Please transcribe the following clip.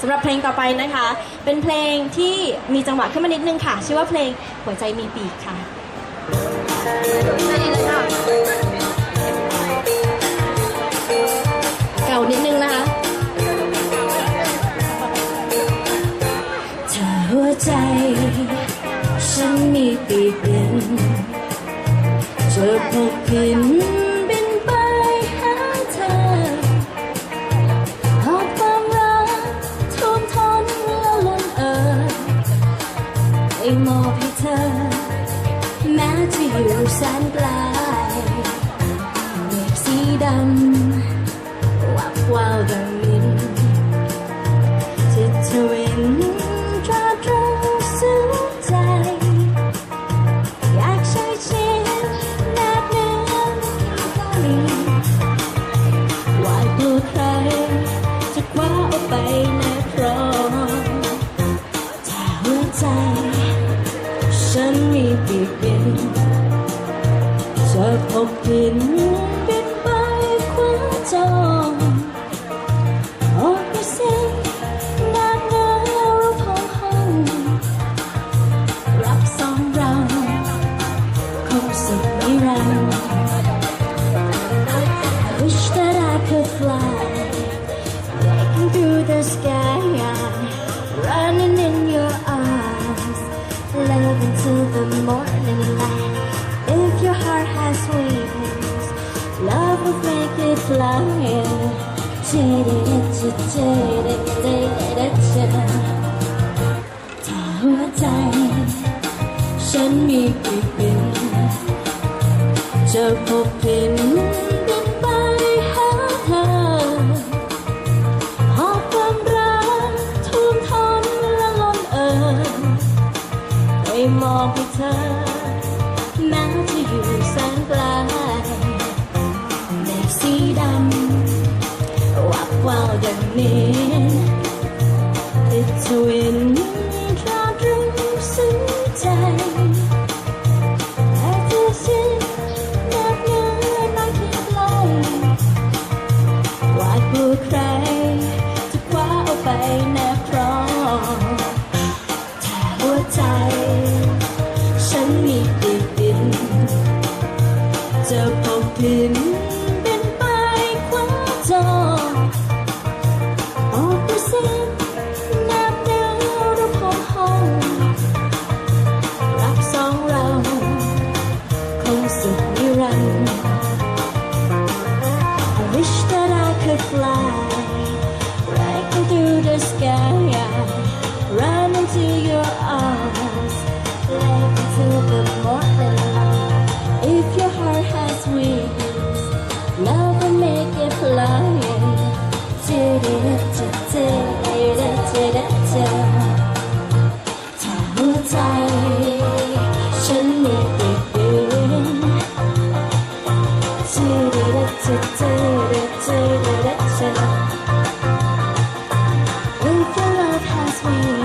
สำหรับเพลงต่อไปนะคะ เป็นเพลงที่มีจังหวะขึ้นมานิดนึงค่ะ ชื่อว่าเพลงหัวใจมีปีกค่ะเก่านิดนึงนะคะถ้าหัวใจ ฉันมีปีกบินจะพบินบิน ให้มอบให้เธอ แม้จะอยู่แสนไกลเมฆสีดำวับวาวดังมินที่เธอเห็น could fly breaking through the sky running in your arms love until the morning light if your heart has wings love will make it fly ถ้าหัวใจ ฉันมีปีกบิน จะพบ บ ไปมองให้เธอแม้จะอยู่แสนไกลเมฆสีดำวับวาวดังนี้ติดทวินตราตรึงซึ้งใจแต่เ嗯